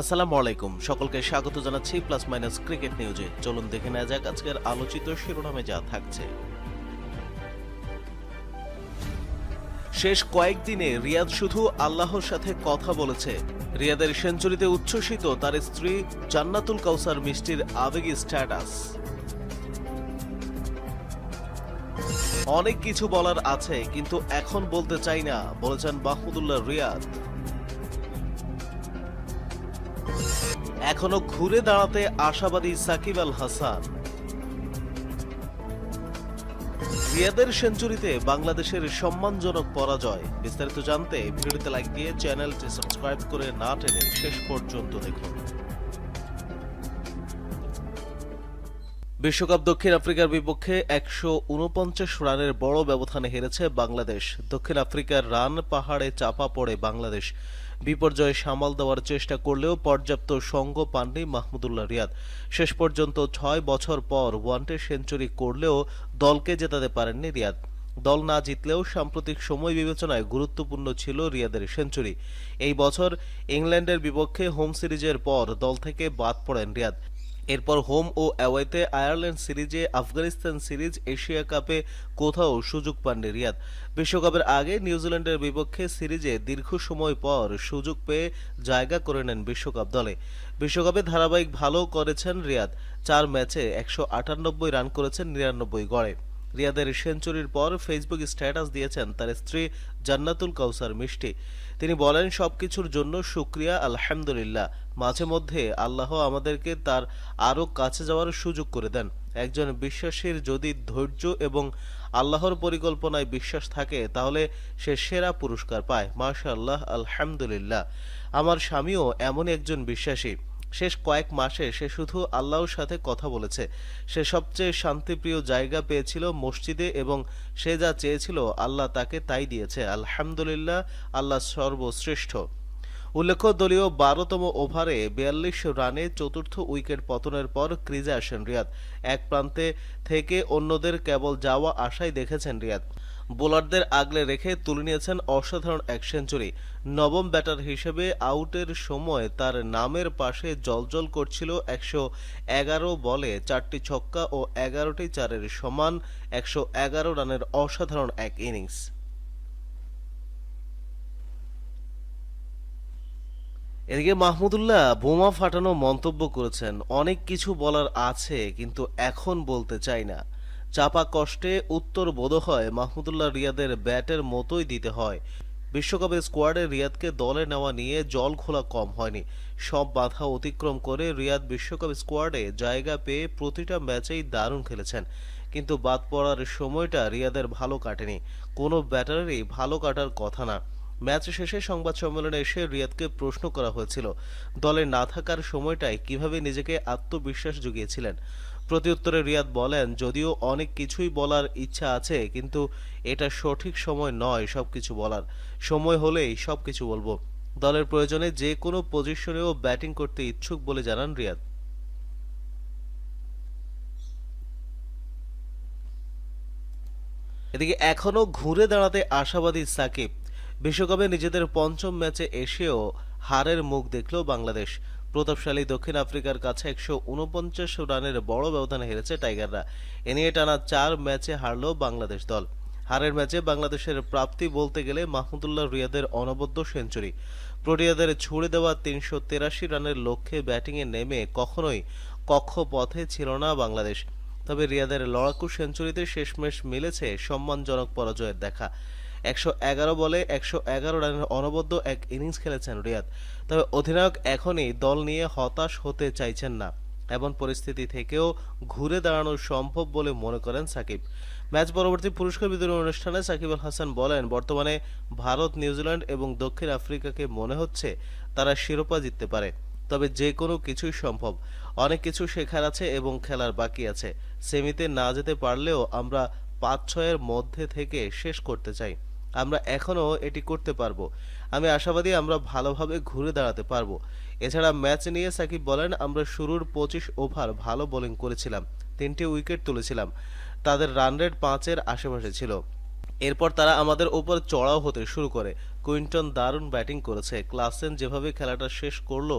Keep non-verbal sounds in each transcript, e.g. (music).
আসসালামু আলাইকুম। সকলকে স্বাগত জানাচ্ছি প্লাস মাইনাস ক্রিকেট নিউজে। চলুন দেখে নেওয়া যাক আজকের আলোচিত শিরোনামে যা থাকছে। শেষ কয়েকদিনে রিয়াদ শুধু আল্লাহর সাথে কথা বলেছে। রিয়াদের সেঞ্চুরিতে উচ্ছ্বসিত তার স্ত্রী জান্নাতুল কাউসার মিষ্টির আবেগী স্ট্যাটাস। অনেক কিছু বলার আছে, কিন্তু এখন বলতে চাই না, বলেছেন মাহমুদুল্লাহ রিয়াদ। এখনও ঘুরে দাঁড়াতে আশাবাদী সাকিব আল হাসান। রিয়াদের সেঞ্চুরিতে বাংলাদেশের সম্মানজনক পরাজয়। বিস্তারিত জানতে ভিডিওতে লাইক দিয়ে চ্যানেলটি সাবস্ক্রাইব করে না টেনে শেষ পর্যন্ত দেখুন। বিশ্বকাপ দক্ষিণ আফ্রিকার বিপক্ষে একশো উনপঞ্চাশ রানের বড় ব্যবধানে হেরেছে বাংলাদেশ। দক্ষিণ আফ্রিকার রান পাহাড়ে চাপা পড়ে বাংলাদেশ। বিপর্যয় সামাল দেওয়ার চেষ্টা করলেও পর্যাপ্ত সঙ্গ পাননি মাহমুদুল্লাহ রিয়াদ। শেষ পর্যন্ত ছয় বছর পর ওয়ানডে সেঞ্চুরি করলেও দলকে জেতাতে পারেননি রিয়াদ। দল না জিতলেও সাম্প্রতিক সময় বিবেচনায় গুরুত্বপূর্ণ ছিল রিয়াদের সেঞ্চুরি। এই বছর ইংল্যান্ডের বিপক্ষে হোম সিরিজের পর দল থেকে বাদ পড়েন রিয়াদ। এরপর হোম ও অ্যাওয়েতে আয়ারল্যান্ড সিরিজে, আফগানিস্তান সিরিজ, এশিয়া কাপে কোথাও সুযোগ পাননি রিয়াদ। বিশ্বকাপের আগে নিউজিল্যান্ডের বিপক্ষে সিরিজে দীর্ঘ সময় পর সুযোগ পেয়ে জায়গা করে নেন বিশ্বকাপ দলে। বিশ্বকাপে ধারাবাহিক ভালো করেছেন রিয়াদ। চার ম্যাচে একশো আটানব্বই রান করেছেন নিরানব্বই গড়ে। রিয়াদের সেঞ্চুরির পর ফেসবুক স্ট্যাটাস দিয়েছেন তার স্ত্রী জান্নাতুল কাউসার মিষ্টি। তিনি বলেন, সবকিছুর জন্য শুক্রিয়া, আলহামদুলিল্লাহ। মাঝে মধ্যে আল্লাহ আমাদেরকে তার আরও কাছে যাওয়ার সুযোগ করে দেন। একজন বিশ্বাসীর যদি ধৈর্য এবং আল্লাহর পরিকল্পনায় বিশ্বাস থাকে, তাহলে সে সেরা পুরস্কার পায়। মাশা আল্লাহ আলহামদুলিল্লাহ। আমার স্বামীও এমন একজন বিশ্বাসী। শেষ কয়েক মাসে সে শুধু আল্লাহর সাথে কথা বলেছে। সে সবচেয়ে শান্তিপ্রিয় জায়গা পেয়েছিল মসজিদে এবং সে যা চেয়েছিল আল্লাহ তাকে তাই দিয়েছে। আলহামদুলিল্লাহ, আল্লাহ সর্বশ্রেষ্ঠ। উল্লেখ্য, দলীয় বারোতম ওভারে বিয়াল্লিশ রানে চতুর্থ উইকেট পতনের পর ক্রিজে আসেন রিয়াদ। এক প্রান্তে থেকে অন্যদের কেবল যাওয়া আশাই দেখেছেন রিয়াদ। বোলারদের আগলে রেখে তুলে নিয়েছেন অসাধারণ এক সেঞ্চুরি। নবম ব্যাটার হিসেবে আউটের সময় তার নামের পাশে জলজল করছিল একশো এগারো বলে চারটি ছক্কা ও এগারোটি চারের সমান একশো এগারো রানের অসাধারণ এক ইনিংস। এদিকে মাহমুদুল্লাহ বোমা ফাটানো মন্তব্য করেছেন, অনেক কিছু বলার আছে, কিন্তু এখন বলতে চাই না। চাপা কষ্টে উত্তর বোধ হয় মাহমুদুল্লাহ রিয়াদের ব্যাটের মতোই দিতে হয়। বিশ্বকাপের স্কোয়াডে রিয়াদকে দলে নেওয়া নিয়ে জল খোলা কম হয়নি। সব বাধা অতিক্রম করে রিয়াদ বিশ্বকাপ স্কোয়াডে জায়গা পেয়ে প্রতিটা ম্যাচেই দারুণ খেলেছেন। কিন্তু বাদ পড়ার সময়টা রিয়াদের ভালো কাটেনি। কোনো ব্যাটারেরই ভালো কাটার কথা না। ম্যাচ শেষে সংবাদ সম্মেলনে এসে রিয়াদকে প্রশ্ন করা হয়েছিল, দলে না থাকার সময়টায় কীভাবে নিজেকে আত্মবিশ্বাস জুগিয়েছিলেন? প্রত্যুত্তরে রিয়াদ বলেন, যদিও অনেক কিছুই বলার ইচ্ছা আছে, কিন্তু এটা সঠিক সময় নয় সবকিছু বলার। সময় হলেই সবকিছু বলব। দলের প্রয়োজনে যে কোনো পজিশনেও ব্যাটিং করতে ইচ্ছুক বলে জানান রিয়াদ। এদিকে এখনও ঘুরে দাঁড়াতে আশাবাদী সাকিব। বিশ্বকাপে নিজেদের পঞ্চম ম্যাচে এসেও হারের মুখ দেখল বাংলাদেশ। প্রতাপশালী দক্ষিণ আফ্রিকার কাছে একশো উনপঞ্চাশ রানের বড় ব্যবধানে হেরেছে টাইগাররা। এ নিয়ে টানা চার ম্যাচে হারল বাংলাদেশ দল। হারের ম্যাচে বাংলাদেশের প্রাপ্তি বলতে গেলে মাহমুদুল্লাহ রিয়াদের অনবদ্য সেঞ্চুরি। প্রোটিয়াদের ছুড়ে দেওয়া তিনশো তেরাশি রানের লক্ষ্যে ব্যাটিংয়ে নেমে কখনোই কক্ষপথে ছিল না বাংলাদেশ। তবে রিয়াদের লড়াকু সেঞ্চুরিতে শেষমেশ মিলেছে সম্মানজনক পরাজয়ের দেখা। একশো এগারো বলে, একশো এগারো রানের অনবদ্য এক ইনিংস খেলেছেন রিয়াদ। তবে অধিনায়ক এখনই দল নিয়ে হতাশ হতে চাইছেন না। এমন পরিস্থিতি থেকেও ঘুরে দাঁড়ানো সম্ভব বলে মনে করেন সাকিব। ম্যাচ পরবর্তী পুরস্কার বিতরণ অনুষ্ঠানে সাকিব আল হাসান বলেন, বর্তমানে ভারত, নিউজিল্যান্ড এবং দক্ষিণ আফ্রিকাকে মনে হচ্ছে তারা শিরোপা জিততে পারে। তবে যে কোনো কিছুই সম্ভব। অনেক কিছু শেখার আছে এবং খেলার বাকি আছে। সেমিতে না যেতে পারলেও আমরা পাঁচ ছয়ের মধ্যে থেকে শেষ করতে চাই। আমরা এখনও এটি করতে পারব। আমি আশাবাদী আমরা ভালোভাবে ঘুরে দাঁড়াতে পারব। এছাড়া ম্যাচ নিয়ে সাকিব বলেন, আমরা শুরুর পঁচিশ ওভার ভালো বোলিং করেছিলাম, তিনটি উইকেট তুলেছিলাম। তাদের রান রেট পাঁচের আশেপাশে ছিল। এরপর তারা আমাদের ওপর চড়াও হতে শুরু করে। কুইন্টন দারুণ ব্যাটিং করেছে। ক্লাসেন যেভাবে খেলাটা শেষ করল,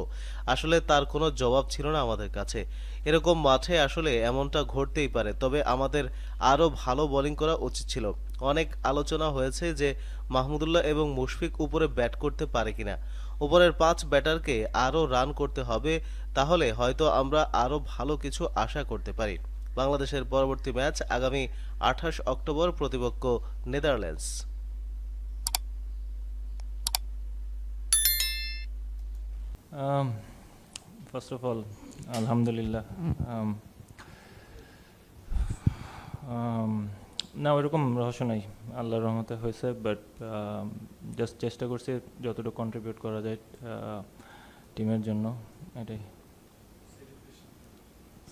আসলে তার কোনো জবাব ছিল না আমাদের কাছে। এরকম মাঠে আসলে এমনটা ঘটতেই পারে, তবে আমাদের আরও ভালো বোলিং করা উচিত ছিল। অনেক আলোচনা হয়েছে যে মাহমুদুল্লাহ এবং মুশফিক উপরে ব্যাট করতে পারে কিনা। উপরের পাঁচ ব্যাটারকে আরও রান করতে হবে তাহলে হয়তো আমরা আরও ভালো কিছু আশা করতে পারি। বাংলাদেশের পরবর্তী ম্যাচ আগামী আঠাশ অক্টোবর প্রতিপক্ষ নেদারল্যান্ডস। First of all, আলহামদুলিল্লাহ না ওরকম রহস্য নাই, আল্লাহর রহমতে হয়েছে বাট জাস্ট চেষ্টা করছি যতটুকু কন্ট্রিবিউট করা যায় টিমের জন্য, এটাই।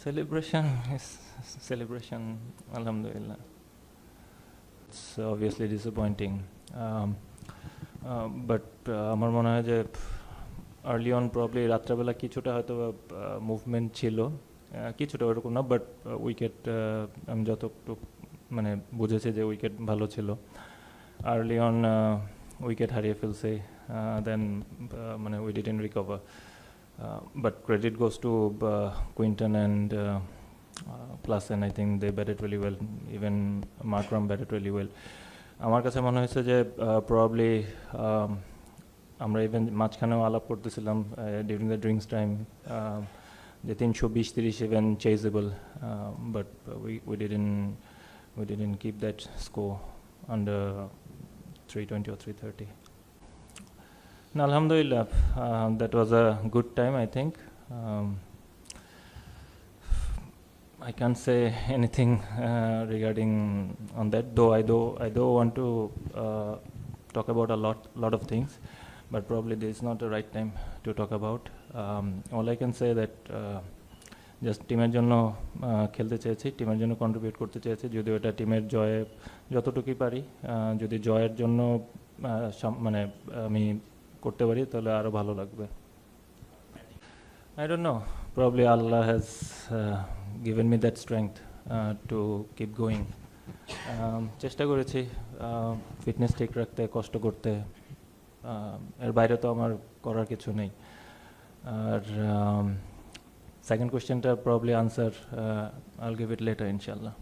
সেলিব্রেশন সেলিব্রেশন আলহামদুলিল্লাহ। ইটস অবভিয়াসলি ডিসঅ্যাপয়েন্টিং বাট আমার মনে হয় যে আর্লি অন প্রবলি রাত্রেবেলা কিছুটা হয়তো মুভমেন্ট ছিল কিছুটা ওরকম না বাট উইকেট আমি যতটুকু মানে বুঝেছে যে উইকেট ভালো ছিল। আর্লি অন উইকেট হারিয়ে ফেলছে দেন মানে we did in recover but credit goes to Quinton and plus and I think they batted really well even Markram batted really well আমার কাছে মনে হয়েছে যে প্রবলি আমরা ইভেন মাঝখানেও আলাপ করতেছিলাম ডিউরিং দ্য ড্রিঙ্কস টাইম যে তিনশো বিশ তিরিশ even chasable but we we didn't we didn't keep that score under 320 or 330. Now, Alhamdulillah, uh, that was a good time, I think. Um, I can't say (laughs) anything uh, regarding on that, though I do I do want to uh, talk about a lot lot of things, but probably this is not the right time to talk about. Um, all I can say that. Uh, just টিমের জন্য খেলতে চেয়েছি টিমের জন্য contribute করতে চেয়েছি যদিও এটা টিমের জয়ে যতটুকুই পারি যদি জয়ের জন্য মানে আমি করতে পারি তাহলে আরও ভালো লাগবে. Probably Allah has uh, given me that strength uh, to keep going. Um, চেষ্টা করেছি ফিটনেস ঠিক রাখতে কষ্ট করতে এর বাইরে তো আমার করার কিছু নেই আর সেকেন্ড কোয়েশ্চেনটা probably answer I'll give it later ইনশাল্লাহ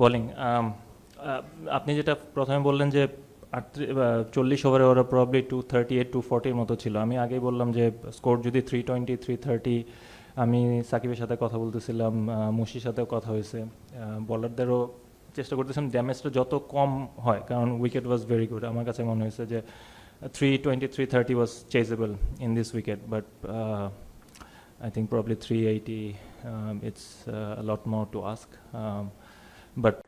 বোলিং আপনি যেটা প্রথমে বললেন যে চল্লিশ ওভারে ওরা probably two thirty eight two ফর্টির মতো ছিল। আমি আগেই বললাম যে স্কোর যদি থ্রি টোয়েন্টি থ্রি থার্টি আমি সাকিবের সাথে কথা বলতেছিলাম মুশির সাথেও কথা হয়েছে। বলারদেরও চেষ্টা করতেছিলাম ড্যামেজটা যত কম হয়, কারণ উইকেট ওয়াজ ভেরি গুড আমার কাছে মনে হয়েছে যে three twenty three thirty was chasable in this wicket but I think probably 380. Um, it's uh, a lot more to ask, um, but